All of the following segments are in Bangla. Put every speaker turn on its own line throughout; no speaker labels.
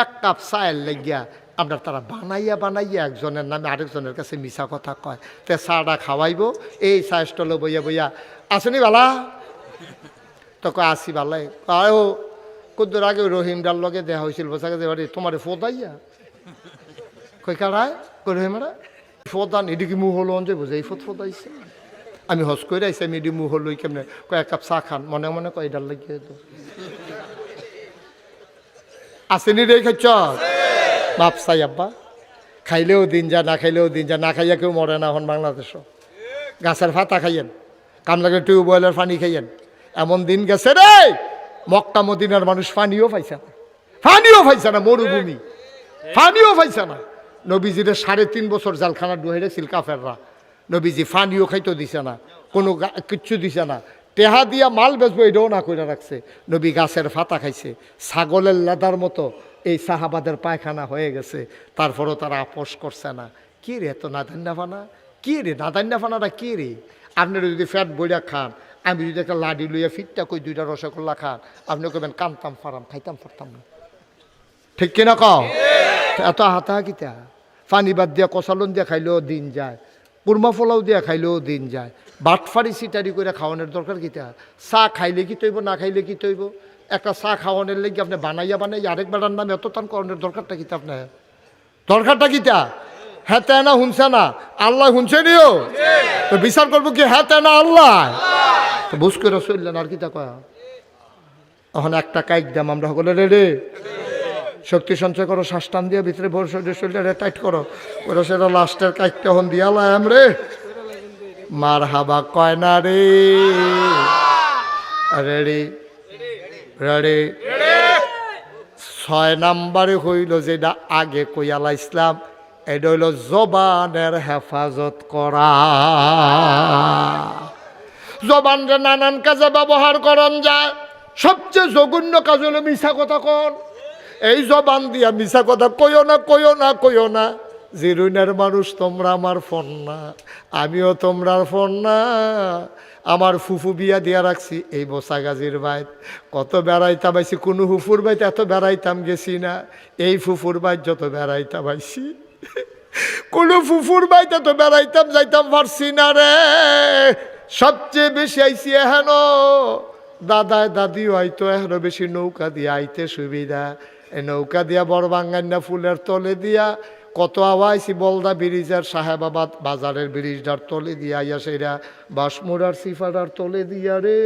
এক কাপ চায়ের লাগিয়া আপনার তারা বানাইয়া বানাইয়া একজনের নামে আরেকজনের কাছে মিশা কথা কয়। তে চাটা খাওয়াইব, এই চা স্টলে বইয়া বইয়া আসনি বালা? তো কয় আসি বালাই। ও কুদ্দুর আগে রহিমডার লগে দেখা হয়েছিল বসাকে যে বাড়ি, তোমার ফোদাইয়া কই কারায় কই রহিমারা ফোদান এটি কি মুহ হলো যে বুঝে, এই ফোদ ফোদাইছে আমি হস করে আইসি আমি এটি মুহ হলো কেমনে? কয়, এক কাপ চা খান। মনে মনে কয় এটার লাগিয়ে আসেনি রে খাচ্ছ বাপ চাই আব্বা। খাইলেও দিন যা না খাইলেও দিন যা না খাইয়া কেউ মরে না এখন বাংলাদেশও গাছের ফাতা খাইয়েন কাম টিউবওয়েলের পানি খাইয়েন। এমন দিন গেছে রে, মক্কা মদিনার মানুষ পানিও পাইছে না। পানিও পাইছে না মরুভূমি। পানিও পাইছে না। নবীজিরে সাড়ে তিন বছর জালখানা ডুহাইরে ছিল কাফেররা নবীজি ফানিও খাইতে দিছে না, কোনো কিচ্ছু দিছে না। টেহা দিয়া মাল বেচবো এটাও না করে রাখছে। নবী গাছের ফাতা খাইছে। ছাগলের লেদার মতো এই সাহাবাদের পায়খানা হয়ে গেছে। তারপরও তারা আপোষ করছে না। কি রে এত নাদান্না ফানা কি রে নাদান্না ফানাটা কি রে? আপনারা যদি ফ্যাট বইয়া খান, আমি যদি একটা লাডি লইয়া ফিটটা কই দুইটা রসগোল্লা খান, আপনি কবেন কানতাম, ফারাম, খাইতাম পারতাম না। ঠিক কিনা কও? এত হাতা কিতা? পানি বাদ দিয়া কষালন দিয়া খাইলেও দিন যায়, কুরমা ফলাও দিয়া খাইলেও দিন যায়। বাটফারি সিটারি করে খাওয়ানোর দরকার কিতা চা খাইলে কি তৈব, না খাইলে কি তৈব? একটা চা খাওয়ানোর লেগে আপনি বানাইয়া বানাইয়া আরেক বেড়ার নামে এত টান করানোর দরকারটা কিতা আপনার? দরকারটা কিতা হ্যাঁ তাই না শুনছে না। আল্লাহ শুনছে নিও। তো বিচার করব কি হ্যাঁ তাই না, আল্লাহ? তো বুঝ করে চললেন আর কিতা কয়া? এখন একটা কাইক দাম আমরা সকলে রেডি শক্তি সঞ্চয় করো শ্বাস টান দিয়ে ভিতরে ভোর শরীর শরীরে টাইট করো। ওরা সেটা লাস্টের কাইকটা হন দিয়ালাম রে। মার হাবা কয় না রে? রেডি? রেডি ছয় নাম্বারে হইল যেটা আগে কইয়ালা ইসলাম এটা হইল জবানের হেফাজত করা। জবানরে নানান কাজে ব্যবহার করন যায় সবচেয়ে জঘন্য কাজ হলো মিশা কথা কন। এই জবান দিয়া মিশা কথা কইও না কইও না কইও না। জিরুনের মানুষ তোমরা আমার ফোন না, আমিও তোমরার ফোন না। আমার ফুফু বিয়া দিয়া রাখছি, এই বসা গাজির বাইত কত বেড়াইতাম আইছি, কোনো ফুফুর বাইত এত বেড়াইতাম গেছি না। এই ফুফুর বাইত যত বেড়াইতাম আইছি, কোনো ফুফুর বাইতে তো বেড়াইতাম, যাইতাম পারছি না রে। সবচেয়ে বেশি আইসি এহেন, দাদায় দাদিও আইতো এখনও বেশি নৌকা দিয়ে আইতে সুবিধা। নৌকা দিয়া বড় বাঙ্গান্না ফুলের তলে দিয়া কত আওয়াইছি বলদা ব্রিজের সাহেবাবাদ বাজারের ব্রিজটার তলে দিয়া আইয়া সেরা বাসমুরার সিফারার তলে দিয়া রে।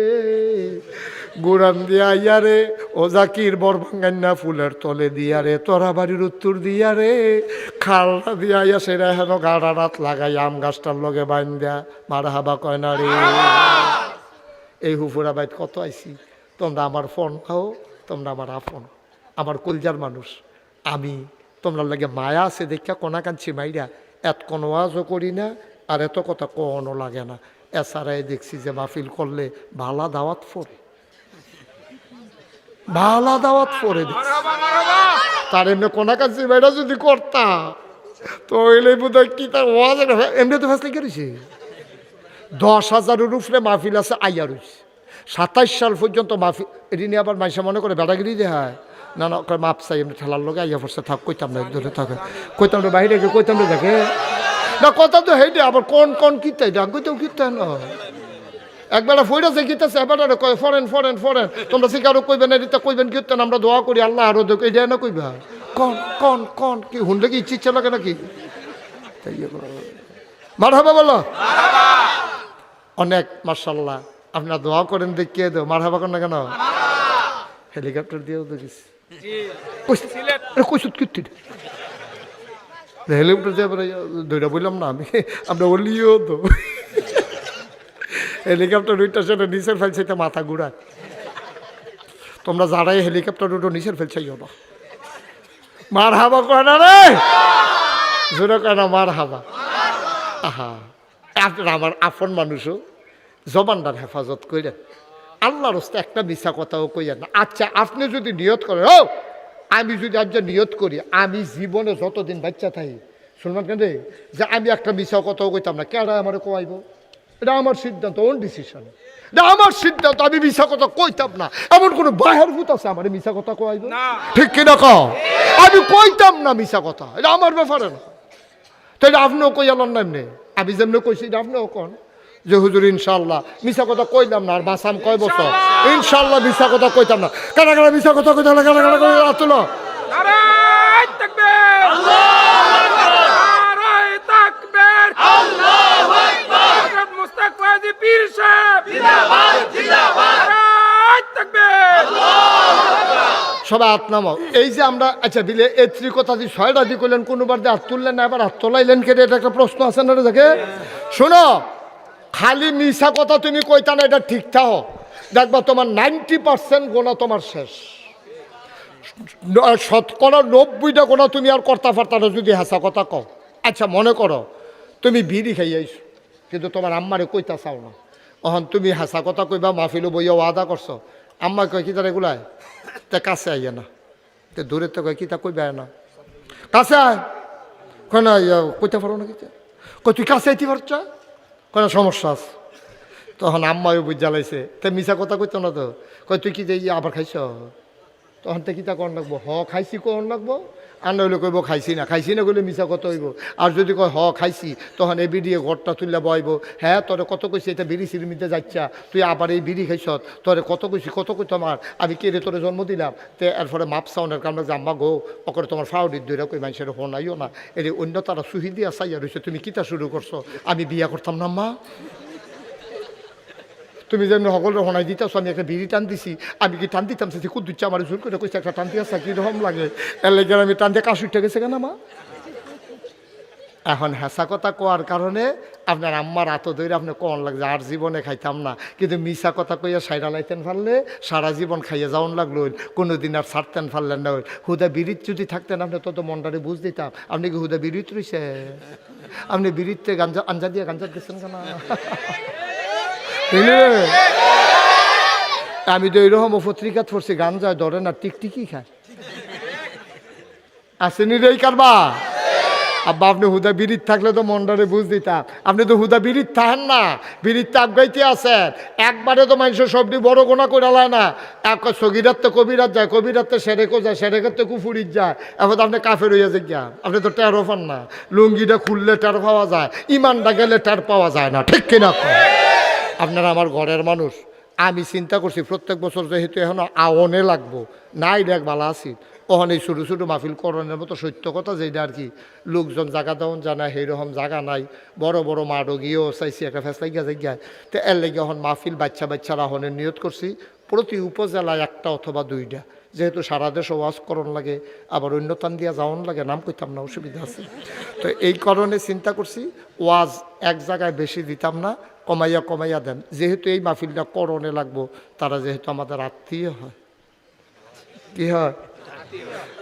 গুড়ান দিয়া আইয়া রে, ও জাকির বরভাঙ্গান্না ফুলের তলে দিয়া রে, তোরা বাড়ির উত্তর দিয়া রে। খালটা দিয়া আইয়া সেরা হেন গাড়া রাত লাগাই, আম গাছটার লগে বাইন দেয়া মারা হাবা কয় না রে। এই হুফুরা বাইত কত আইছি? তোমরা আমার ফোন খাও, তোমরা আমার আফন আমার কলজার মানুষ, আমি তোমরা লাগে মায়া আছে দেখা কোনা কাঞ্চি মাইরা এত কোনো আওয়াজও করি না, আর এত কথা কোনো লাগে না। এছাড়াই দেখছি যে মাহফিল করলে ভালা দাওয়াত ফোরে। ভালা দাওয়াত ফোরে দেখছি। তার এমনি কোনা কাঞ্চি মাইরা যদি করতাম তো ওইলে বোধ কি তার ওয়াজ এমনি তো ফেসলে করেছে? দশ হাজারের উপরে মাহফিল আছে, আইয়া রয়েছে সাতাইশ সাল পর্যন্ত মাহফিল এটি নিয়ে আবার মাইসা মনে করে বেড়াগিরি দেখায় না না করে মাপ চাই, এমনি ঠেলার লগে আইয়া পড়ছে থাক, কইতাম না, ধরে থাকে। কইতাম রে গিয়ে, কইতাম রে দেখে। না, কথা তো হেঁটে আবার কোন কোন কিতে ডাক কইতেও কিতে না একবার ফইরাছে গীতাছে এবার কয়, ফরেন ফরেন ফরেন, তোমরা শিকারও কইবেন এদিকে কইবেন কীর্তন আমরা দোয়া করি, আল্লাহ আরও দেখ এটা না কইবা? কন কন কন, কি হুনলে কি ইচ্ছে ইচ্ছা লাগে নাকি? ইয়ে করো। মার হবে বলো? অনেক মার্শাল্লাহ আপনারা দোয়া করেন দেখিয়ে দেও মার হাবা করেন না কেন? হেলিকপ্টার দিয়েও দেখিস কইসুত কীর্তি হেলিকপ্টার দিয়ে দুইটা বললাম না আমি। আমরা বলিও তো। হেলিকপ্টার দুইটা সেটা নিচের ফেলছে মাথা ঘুরায়। তোমরা যারাই হেলিকপ্টার দুটো নিচের ফেলছাইও না। মার হাবা করে না রে? জোরে কয় না মার হাবা আহা আপনার আমার আপন মানুষও। জবানদার হেফাজত করেন আল্লাহর হস্তে একটা মিশা কথাও কইয়া না। আচ্ছা আপনি যদি নিয়ত করেন ও আমি যদি আজ নিয়ত করি আমি জীবনে যতদিন বাচ্চা থাকি শুনবেন কেন রে? যে আমি একটা মিশা কথাও কইতাম না কেডা আমার কোয়াইব এটা আমার সিদ্ধান্ত ওন ডিসিশন এটা আমার সিদ্ধান্ত আমি মিশা কথা কইতাম না। এমন কোনো বাহের ভূত আছে আমার মিশা কথা কোয়াইব ঠিক কিনা কও আমি কইতাম না মিশা কথা এটা আমার ব্যাপারে না। তো এটা আপনিও কই আলাম না এমনি। আমি যেমনি কইছি এটা আপনিও কন। যে হুজুর ইনশাল্লাহ মিশা কথা কইলাম না আর বাসাম কয় বছর? ইনশাল্লাহ মিশা কথা কইতাম না। কারা কারা মিশা কথা কইতাম না কারা কারা করে তুলো
নারায় তাকবীর। নারায় তাকবীর। আল্লাহু আকবার। হযরত মুস্তাফা জি পীর সাহেব। জিন্দাবাদ জিন্দাবাদ।
সবাই হাত নামাও। এই যে আমরা আচ্ছা বিলে এ ত্রি কথা দিয়ে ছয়টা দিয়ে করলেন কোনোবার দিয়ে হাত তুললেন না এবার হাত তোলাইলেন কেটে এটা একটা প্রশ্ন আছে না দেখে? শোনো খালি মিশা কথা তুমি কইতা না, এটা ঠিক থাকো। দেখবা তোমার নাইনটি পার্সেন্ট গোনা তোমার শেষ। শতকরা নব্বইটা গোনা তুমি আর কর্তা ফার্তা যদি হাসা কথা কও। আচ্ছা মনে করো, তুমি বিড়ি খাই আইছো, কিন্তু তোমার আম্মারে কইতা চাও না। অহন তুমি হাসা কথা কইবা মাহফিলও বইয়া ওয়াদা করছ। আম্মা কয়, কি তারা এগুলাই তা কাছে আইয়া না। তে দূরে তো কয়, কি তা কইবা না। কাছে আয়। কয় না কইতে পারো না কি কই তুই কাছে আইতে পারছ? কয় সমস্যা আছে? তখন আম্মাও বুঝ জ্বালাইছে, তা মিশা কথা কইতো না তো? কয়, তুই কি যে আবার খাইছ? তখন তে কিতা কর লাগবো হ, খাইছি, কর লাগবো আর কইব, খাইছি না খাইছি না কইলে মিছা কত হইব? আর যদি কয়, হ, খাইছি, তখন এই বিড়িয়ে ঘরটা তুললে বইব হ্যাঁ তোরে কত কইছি, এটা বিড়ি সিরিমিতে যাচ্ছা তুই আবার এই বিড়ি খাইছ তোরে কত কইছি, কত কই তোমার আমি কে রে তোরে জন্ম দিলাম? তে এরপরে মাপ সাউনের কারণে যে গো, অকরে তোমার ফাউডির দইরা কই মানুষের হনাইও না। এর অন্য তারা সুহি দিয়া চাইয়া রয়েছে তুমি কিতা শুরু করছ? আমি বিয়া করতাম না মা তুমি যেমনি সকলের হনাই দিতেছ, আমি একটা বিড়ি টান দিছি, আমি কি টান দিতাম? সে খুব দিচ্ছে আমার জোর করে কইছে, একটা টান দিয়ে আসা কীরকম লাগে। এর আমি টান দিয়ে কাশ উঠে গেছে কেন, মা? এখন হেসা কথা কোয়ার কারণে আপনার আম্মার আত ধরে আপনি কন লাগছে? আর জীবনে খাইতাম না। কিন্তু মিশা কথা কইয়া সাইডা লাইতেন পারলে সারা জীবন খাইয়া যাওন লাগল কোনো দিন আর ছাড়তেন পারলেন না হুদা বিড়িত যদি থাকতেন, আপনি তত মনটারে বুঝ দিতাম। আপনি কি হুদা বিড়িত রইছে আপনি বিড়িতে গাঞ্জা আঞ্জা দিয়ে গাঞ্জা দিচ্ছেন কেন? আমি তো এইরকম পত্রিকা পড়ছি, গান যায় ধরে না, টিকটিকি খায়। আসেনি রে কারবা? আব্বা, আপনি হুদা বিড়িত থাকলে তো মন্ডারে বুঝ দিতাম। আপনি তো হুদা বিড়িত থাকেন না বিড়িত তাপ গাইতে আছেন একবারে তো মানুষের সবটি বড় গোনা করে লায় না। এক সগিরাত তো কবিরাত যায়, কবিরাত তো সেরেকও যায়, সেরেকের তো কুফুরিত যায়। এখন তো আপনি কাফের হইয়া যে গিয়া আপনি তো টেরো পান না। লুঙ্গিটা খুললে টের পাওয়া যায়, ইমানটা গেলে টের পাওয়া যায় না, ঠিক কন? আপনারা আমার ঘরের মানুষ। আমি চিন্তা করছি, প্রত্যেক বছর যেহেতু এখন আওনে লাগবো, নাই দেখ ভালো আছি। ওখানে এই ছোটো ছোটো মাহফিল করণের মতো সত্য কথা যেটা আর কি। লোকজন জায়গা দেওয়ান জানা, সেইরকম জায়গা নাই। বড় বড় মাডো গিয়েও চাইছি একটা ফেসলাই গিয়া জায়গায় তো এর লেগে এখন মাহফিল বাচ্চা বাচ্চারা হনের নিয়ত করছি। প্রতি উপজেলায় একটা অথবা দুইটা। যেহেতু সারা দেশে ওয়াজ করণ লাগে, আবার অন্য টান দিয়া যাওয়ান লাগে, নাম কইতাম না, অসুবিধা আছে। তো এই কারণে চিন্তা করছি, ওয়াজ এক জায়গায় বেশি দিতাম না, কমাইয়া কমাইয়া দেন। যেহেতু এই মাহফিলটা করণে লাগবো, তারা যেহেতু আমাদের আত্মীয় হয়। কি হয়?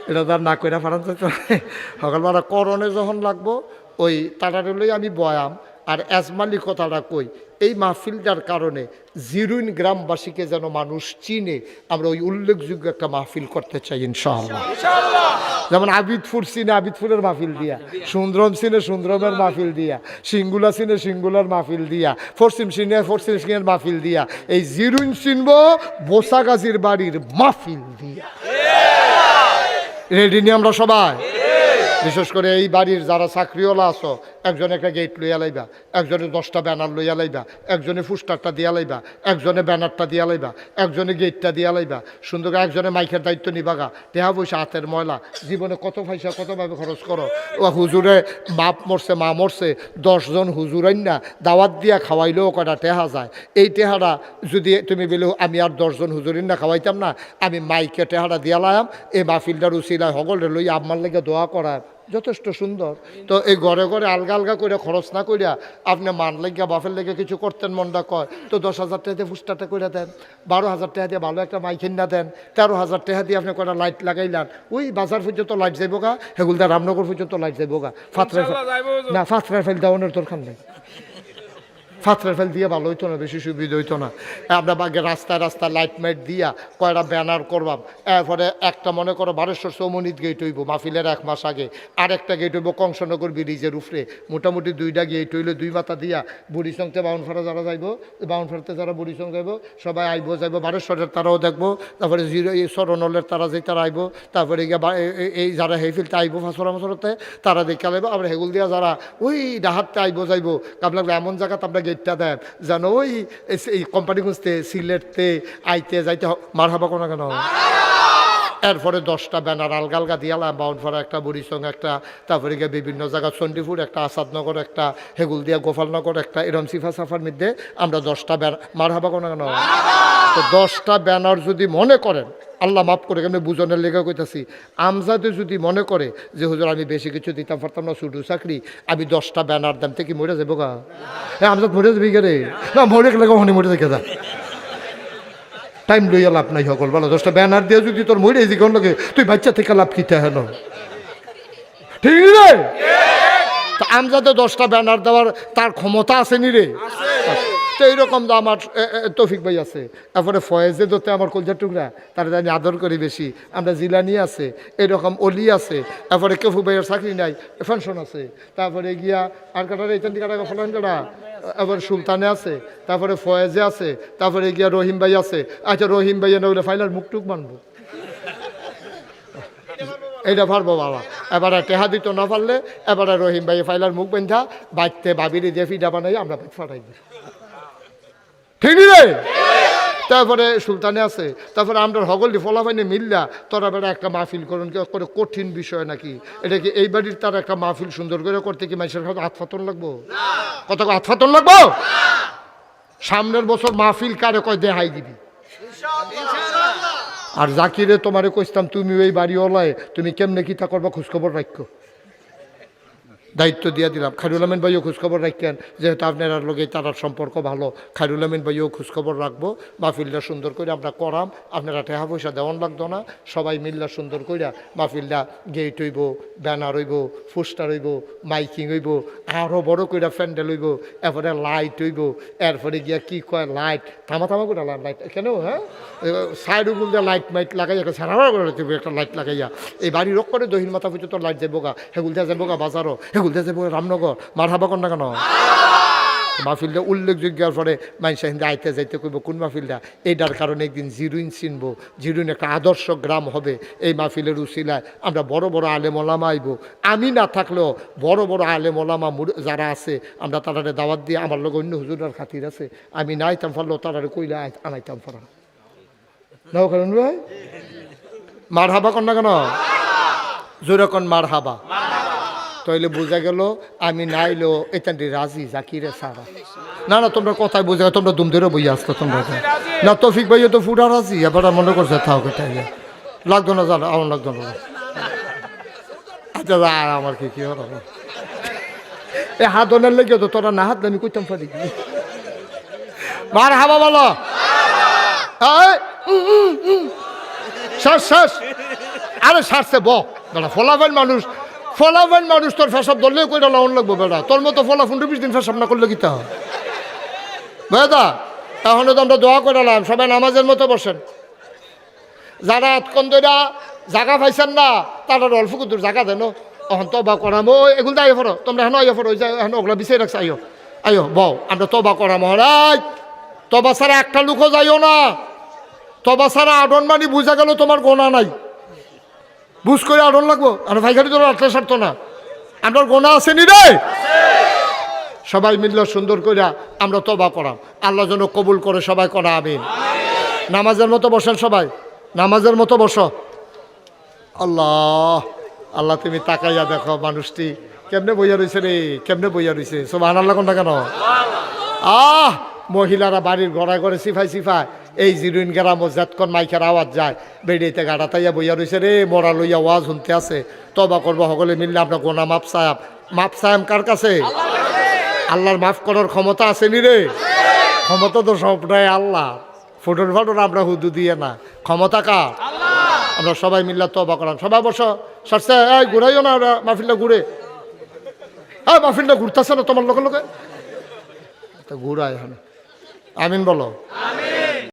এটা তো আর না কইরা ফারান সকালবেলা করণে যখন লাগবো, ওই তারারে লই আমি বয়াম আর এজমালি কথাটা কই এই মাহফিলটার কারণে জিরুইন গ্রামবাসীকে যেন মানুষ চিনে আমরা ওই উল্লেখযোগ্য একটা মাহফিল করতে চাই ইনশাআল্লাহ। যেমন আবিদপুর সিনে আবিদপুরের মাহফিল দিয়া সুন্দরম সিনে সুন্দরমের মাহফিল দিয়া সিঙ্গুলা সিনে সিঙ্গুলার মাহফিল দিয়া পশ্চিম সিনে পশ্চিম সিনের মাহফিল দিয়া এই জিরুইন চিনব বোসাগাজির বাড়ির মাহফিল দিয়া। রেডি নি আমরা সবাই? বিশেষ করে এই বাড়ির যারা চাকরিওয়ালা আছো, একজনে একটা গেট লইয়া লাইবা, একজনে দশটা ব্যানার লইয়া লাইবা, একজনে ফুস্টারটা দিয়া লাইবা, একজনে ব্যানারটা দিয়া লাইবা, একজনে গেটটা দিয়া লাইবা। সুন্দর করে একজনে মাইকের দায়িত্ব নিবাগা দেহা পয়সা হাতের ময়লা। জীবনে কত পয়সা, কতভাবে খরচ করো? ও হুজুরে বাপ মরছে, মা মরছে, দশজন হুজুরাই না দাওয়াত দিয়া খাওয়াইলেও কটা টেহা যায়। এই টেহাটা যদি তুমি বলে, আমি আর দশজন হুজুরিন না খাওয়াইতাম না, আমি মাইকে টেহাটা দিয়া লায়াম এই মাহফিলটার উচিলায় সকলে লই আমার লেগে দোয়া করার যথেষ্ট সুন্দর তো এই ঘরে ঘরে আলগা আলগা করে খরচ না করিয়া আপনি মান লেগিয়া বাফের লেগে কিছু করতেন মনটা কয় তো দশ হাজার টাকা দিয়ে ফুস্টারটা করে দেন বারো হাজার টাকা দিয়ে ভালো একটা মাইকিন না দেন তেরো হাজার টাকা দিয়ে আপনি কটা লাইট লাগাইলেন ওই বাজার পর্যন্ত লাইট যাইব গা হেগুলদা রামনগর পর্যন্ত লাইট যাইব গা। না ফাতরা ফেল দেওয়ানোর দরকার নেই ফাতরা ফেল দিয়ে ভালো হইতো না, বেশি সুবিধা হইতো না। আমরা বাগে রাস্তায় রাস্তায় লাইট মাইট দিয়া কয়টা ব্যানার করবাম। এরপরে একটা মনে করো বারেশ্বর চৌমনিত গেট হইব, মাহফিলের এক মাস আগে। আরেকটা গেট হইব কংসনগর ব্রিজের উপরে। মোটামুটি দুইটা গেট হইলে দুই মাথা দিয়া বুড়িসংতে বাউনফাড়া যারা যাইব বাউনফাড়াতে যারা বুড়িসং যাইব, সবাই আইব, যাইব বারেশ্বরের তারাও দেখব। তারপরে জিরো, এই সরনলের তারা যে তারা আইব, তারপরে এই যারা হেফিলতে আইব ফাঁসরা মাসরতে তারা দেখা লাইব। আবার হেগুল দিয়া যারা ওই ডাহাততে আইব, যাইব। আপনার এমন জায়গাতে আপনার গেটটা দেন যেন ওই এই কোম্পানি খুঁজতে সিলেটতে আইতে যাইতে মার হাবা কোনো কেন? এরপরে দশটা ব্যানার আলগা আলগা দিয়ালাম বাউনফাড়া একটা বুড়িসং একটা তারপরে গিয়ে বিভিন্ন জায়গা চণ্ডীপুর, একটা আসাদনগর, একটা হেগুল দিয়া গোপালনগর, একটা এরম সিফা সাফার মধ্যে আমরা দশটা ব্যানার মার হাবা কোনো কেন? তো দশটা ব্যানার যদি মনে করেন, আল্লাহ মাফ করে কেমনি বুঝনের লেগে কইতাছি, আমজাদে যদি মনে করে যে, হুজুর, আমি বেশি কিছু দিতাম, পারতাম না শুধু চাকরি, আমি দশটা ব্যানার দাম থেকে মরে যাব গা? হ্যাঁ আমজাদ মরে যাবি কে রে? না, মরে গেলে কখনই মরে দেখে যা টাইম লইয়া লাভ নাই সকল বলো দশটা ব্যানার দিয়ে যদি তোর মরে যে কোন লোকে তুই বাচ্চা থেকে লাভ কিতে হেন ঠিক রে? আমজাদে দশটা ব্যানার দেওয়ার তার ক্ষমতা আছে নি রে? তো এইরকম তো আমার তৌফিক ভাই আছে। তারপরে ফয়েজে দোতে আমার কলজার টুকরা, তারা জানি আদর করি বেশি। আমরা জিলানি আছে এরকম অলি আছে। তারপরে কেফু ভাইয়ের চাকরি নাই পেনশন আছে। তারপরে গিয়া আর কাটার এই কাটা ফলান কাটা আবার সুলতানে আছে, তারপরে ফয়েজে আছে, তারপরে গিয়া রহিম ভাই আছে। আচ্ছা রহিম ভাইয়া নইলে ফাইলার মুখ টুক মানবো। এইটা পারব বাবা। এবারে টেহা দিত না পারলে, এবারে রহিম ভাই ফাইলার মুখ বেঁধা, বাইতে বাবিরে দিয়ে ফিডা বানাই, আমরা ফাটাই দিই। ঠিক রে? তারপরে সুলতানে আছে, তারপরে আমরা হগলি ফলাফাইনে মিল্লা, তোরা বেড়া একটা মাহফিল করুন, কি করে কঠিন বিষয় নাকি? এটা কি এই বাড়ির তার একটা মাহফিল সুন্দর করে করতে কি মানুষের হাত আতফাতন লাগবো? কত আতফাতন লাগবো? সামনের বছর মাহফিল কারে কয় দেহাই দিবি? আর জাকিরে তোমারে কইতাম তুমি ওই বাড়িওয়ালায়, তুমি কেমনে কি তা করবা খোঁজখবর রাখো দায়িত্ব দিয়ে দিলাম। খায়রুল আমিন ভাইও খোঁজখবর রাখেন যেহেতু আপনার লোকে তার সম্পর্ক ভালো। খায়রুল আমিন ভাইও খোঁজখবর রাখব। মাহফিলটা সুন্দর করে আমরা করাম। আপনারা টাকা পয়সা দেওয়ান লাগতো না। সবাই মিল্লা সুন্দর করে মাহফিলটা গেট হইব ব্যানার হইব পোস্টার হইব মাইকিং হইব আরও বড় করে প্যান্ডেল হইব, এরপরে লাইট হইব, এরপরে গিয়া কি কয় লাইট থামা থামা করে লাইট কেন হ্যাঁ? সাইড উগুল দিয়ে লাইট মাইট লাগাইয়া একটা সারা করে একটা লাইট লাগাইয়া। এই বাড়ির করে দহিন মাথা পর্যন্ত লাইট যাব গা হেগুল যাব গা বাজারও দিয়ে যাব রামনগর, মার হাবা না কেন? মাহফিলটা উল্লেখযোগ্য পরে মানুষ হিন্দে আইতে যাইতে কইব, কোন মাহফিলটা? এইটার কারণে একদিন জিরুইন চিনব, জিরুইন একটা আদর্শ গ্রাম হবে। এই মাহফিলের উসিলায় আমরা বড় বড় আলেম ওলামা আইব। আমি না থাকলেও বড় বড় আলেম ওলামা যারা আছে, আমরা তারারে দাওয়াত দিয়ে, আমার লোক অন্য হুজুরার খাতির আছে। আমি না আইতাম পারলেও তারারে কইলে আনাইতাম কারণ ভাই? মার হাবা কন না কেন? জোরে কন মার হাবা তাইলে বোঝা গেল আমি নাইলো এতান্ডি রাজি জাকিরে সারা না না তোমরা কথায় বোঝা তোমরা দুম ধরে বই আসতো তোমরা। না তফিক ভাইও তো ফুটা রাজি এবার মনে করছে থাও কেটাই লাগতো না জানো আমার লাগতো না। আচ্ছা আর আমার কি কি হলো? এ হাত ধনের লেগে তো তোরা না হাত আমি কইতাম পারি মার হাবা বলো। শ্বাস শ্বাস আরে সারছে ব। বেড়া ফলাফেন মানুষ। ফলাফেন মানুষ তোর ফেসব ধরলেও কইটা লাউন লাগবো বেড়া তোর মতো ফলা পনেরো বিশ দিন ফেসব না করলে কিতা বেদা তাহলে তো আমরা দোয়া করালাম সবাই নামাজের মতো বসেন। যারা এতক্ষণ ধরে জাগা পাইছেন না, তারা অল্প কুতুর জাগা দেন অহন তবা করাম, ও, এগুলো দায় ফরো তোমরা হেন আইয়া ফরো ওই যে হেন ওগুলা বিচাই রাখছে আইও আইও বউ আমরা তবা করাম, মহারাজ। তবা ছাড়া একটা লুকও যাইও না। তবা ছাড়া আডন মানি বুঝা গেল তোমার গোনা নাই। বুঝ করে আডন লাগবো। আর ভাইখারি তোর আটলা সারত না। আমার গোনা আছে নি রে। সবাই মিললে সুন্দর করে আমরা তবা করাম। আল্লাহ যেন কবুল করে সবাই করা, আমিন। নামাজের মতো বসেন সবাই। নামাজের মতো বসো। আল্লাহ আল্লাহ তুমি তাকাইয়া দেখো মানুষটি কেমনে বইয়া রয়েছে রে, কেমনে বইয়া রয়েছে সব আনার লাগুন না কেন? আহ, মহিলারা বাড়ির ঘরে ঘরে সিফাই সিফাই এই জিরুইন গ্রাম যেতক্ষণ মাইকের আওয়াজ যায়। বেড়িতে গাড়া তাইয়া বইয়া রয়েছে রে, মরা লইয়া ওয়াজ শুনতে আছে। তবা করব সকলে মিললে আপনার গোনা মাপ সাহেব। মাপ সাহেব কার কাছে? আল্লাহর মাফ করার ক্ষমতা আছে নি রে? ক্ষমতা তো সবটাই আল্লাহ। ফুটন ফাটন আমরা হুদু দিয়ে না। ক্ষমতা কার? আমরা সবাই মিল্লা তবা করাম সবাই বস, সারছে, এই ঘুরাইও না ওরা ঘুরে। হ্যাঁ মাহফিলটা ঘুরতেছে না তোমার লোকের লোকে তো ঘুরায় এখানে। আমিন বলো।